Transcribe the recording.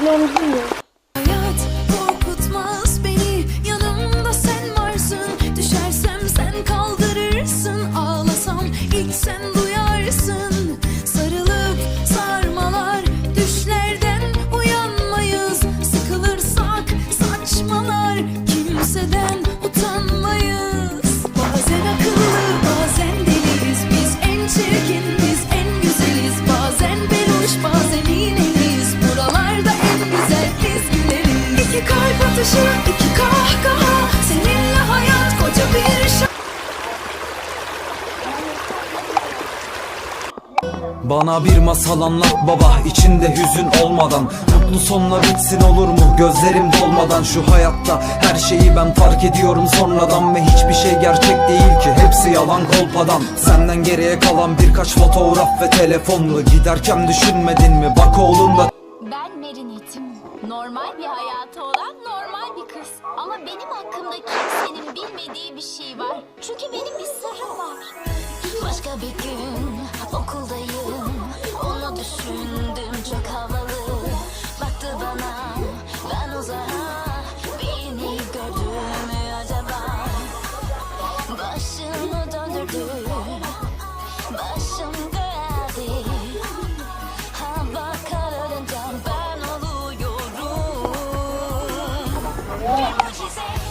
天气。atışı iki kahkaha. Seninle hayat koca bir Bana bir masal anlat baba içinde hüzün olmadan. Mutlu sonla bitsin olur mu? Gözlerim dolmadan. Şu hayatta her şeyi ben fark ediyorum sonradan Ve hiçbir şey gerçek değil ki. Hepsi yalan kolpadan. Senden geriye kalan birkaç fotoğraf ve telefonlu Giderken düşünmedin mi? Bak oğlum da ettim. Normal bir hayatı olan normal bir kız. Ama benim hakkımda kimsenin bilmediği bir şey var. Çünkü benim bir sırrım var. Başka bir gün okuldayım. Onu düşündüm çok havalı. Baktı bana ben uzağa. Beni gördü mü acaba? Başını döndürdü. hoje.